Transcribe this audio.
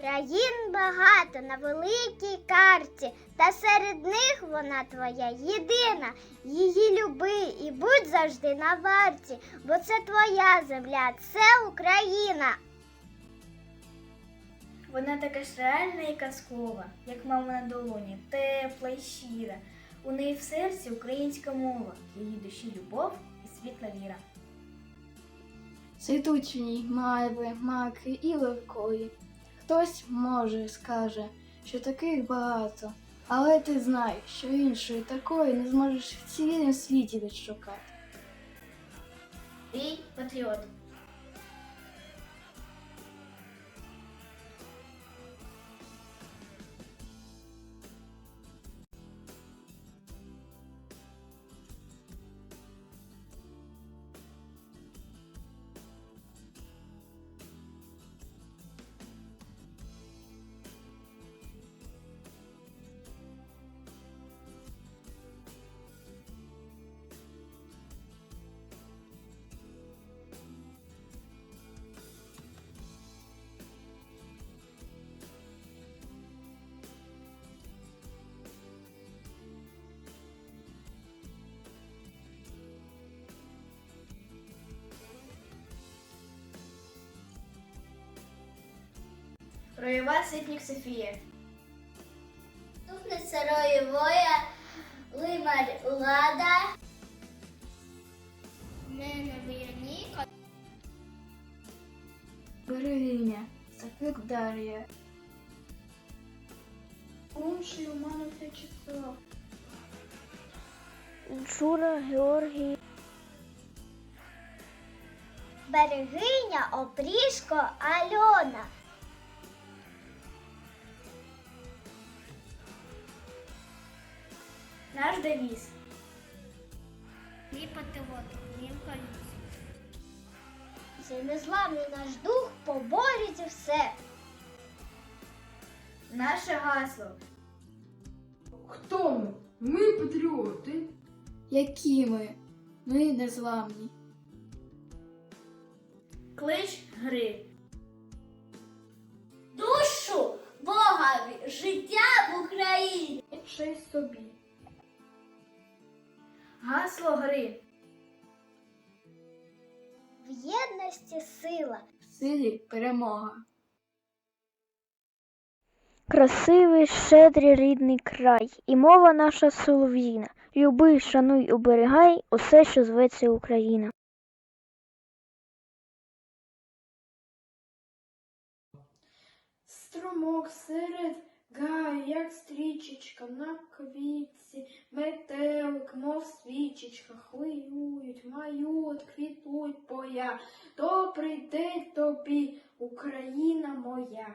Країн багато на великій карті, та серед них вона твоя єдина. Її люби і будь завжди на варті, бо це твоя земля, це Україна. Вона така ж реальна і казкова, як мама на долоні, тепла і щира. У неї в серці українська мова, в її душі любов і світла віра. Цвітуть в ній маки і левкої. Хтось може скаже, що таких багато, але ти знай, що іншої такої не зможеш в цілім світі відшукати. Твій патріот. Роєва Ситнік Софія. Тухне сирої воя, лимар лада. Мене Вероніка. Берегиня, Сапик Дар'я. Унший у мене В'ячеслав. Джура Георгій. Берегиня Опрішко Альона. Наш девіз. Мій патріот, мій Цей незламний наш дух поборить все. Наше гасло. Хто ми? Ми патріоти. Які ми? Ми незламні. Клич гри. Душу Богові, життя в Україні. Честь собі. Гасло гри. В єдності сила. В силі перемога. Красивий, щедрий рідний край, і мова наша солов'їна. Люби, шануй, оберігай усе, що зветься Україна. Струмок серед гаю, як стрічечка на квітці, метелик, мов свічечка, хвилюють, мають, квітуть поля. Добрий день тобі, Україна моя.